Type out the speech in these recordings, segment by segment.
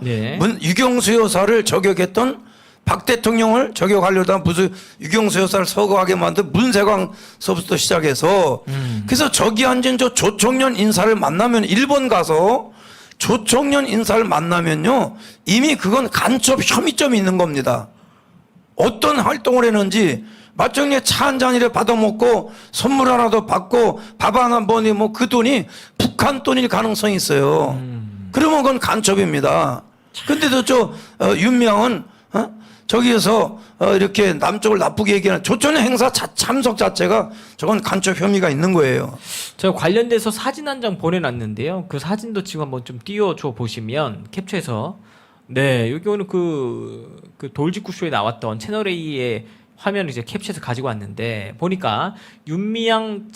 네. 문, 유경수 여사를 저격했던 박 대통령을 저격하려다 무슨 유경수 여사를 서거하게 만든 문세광 서부터 시작해서 음. 그래서 저기 앉은 저 조청년 인사를 만나면 일본 가서 조청년 인사를 만나면요 이미 그건 간첩 혐의점이 있는 겁니다. 어떤 활동을 했는지 맞정리에 차 한 잔이라 받아먹고 선물 하나도 받고 밥한 번에 뭐그 돈이 북한 돈일 가능성이 있어요. 그러면 그건 간첩입니다. 근데도 저 어, 윤명은 어? 저기에서 어, 이렇게 남쪽을 나쁘게 얘기하는 조천의 행사 자- 참석 자체가 저건 간첩 혐의가 있는 거예요. 제가 관련돼서 사진 한 장 보내놨는데요. 그 사진도 지금 한번 좀 띄워줘 보시면 캡처해서 네 여기 오늘 그, 그 돌직구 쇼에 나왔던 채널 A의 화면을 이제 캡처해서 가지고 왔는데 보니까 윤미향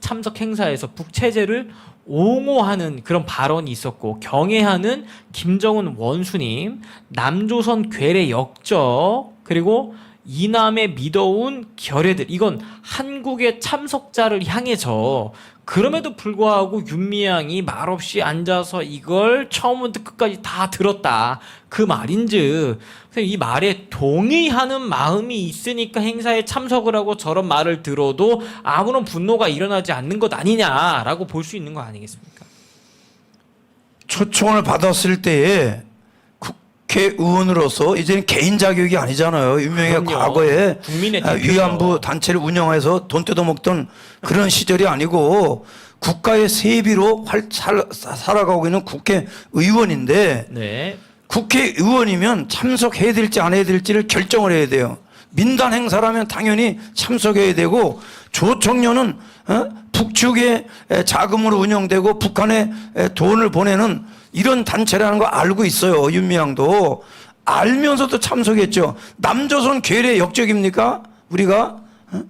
참석 행사에서 북체제를 옹호하는 그런 발언이 있었고 경애하는 김정은 원수님, 남조선 괴뢰 역적 그리고 이남의 미더운 결애들. 이건 한국의 참석자를 향해서 그럼에도 불구하고 윤미향이 말없이 앉아서 이걸 처음부터 끝까지 다 들었다 그 말인즉 이 말에 동의하는 마음이 있으니까 행사에 참석을 하고 저런 말을 들어도 아무런 분노가 일어나지 않는 것 아니냐라고 볼 수 있는 거 아니겠습니까? 초청을 받았을 때에 국회의원으로서 이제는 개인 자격이 아니잖아요. 그럼요. 과거에 국민의 아, 대표죠. 위안부 단체를 운영해서 돈 뜯어먹던 그런 시절이 아니고 국가의 세비로 활, 살, 살아가고 있는 국회의원인데 네. 국회의원이면 참석해야 될지 안 해야 될지를 결정을 해야 돼요. 민단 행사라면 당연히 참석해야 되고 조청년은 어? 북측의 에, 자금으로 운영되고 북한에 에, 돈을 보내는 이런 단체라는 거 알고 있어요. 윤미향도 알면서도 참석했죠. 남조선 괴뢰 역적입니까? 우리가 어?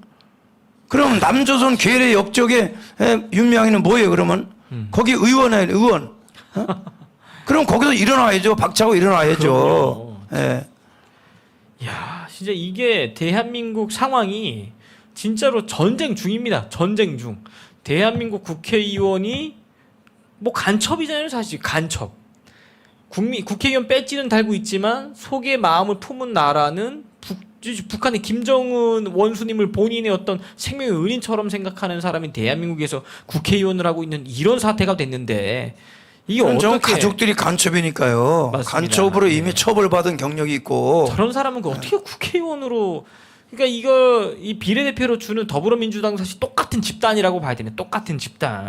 그럼 남조선 괴뢰 역적의 에, 윤미향이는 뭐예요? 그러면 거기 의원이에요. 의원. 어? 그럼 거기서 일어나야죠. 박차고 일어나야죠. 예. 야, 진짜 이게 대한민국 상황이 진짜로 전쟁 중입니다. 전쟁 중. 대한민국 국회의원이 뭐 간첩이잖아요, 사실 간첩. 국민 국회의원 배지는 달고 있지만 속에 마음을 품은 나라는 북, 북한의 김정은 원수님을 본인의 어떤 생명의 은인처럼 생각하는 사람이 대한민국에서 국회의원을 하고 있는 이런 사태가 됐는데 이게 어떻게 가족들이 간첩이니까요. 맞습니다. 간첩으로 이미 네. 처벌받은 경력이 있고 저런 사람은 그 어떻게 국회의원으로 그러니까 이거 이 비례대표로 주는 더불어민주당 사실 똑같은 집단이라고 봐야 되네. 똑같은 집단.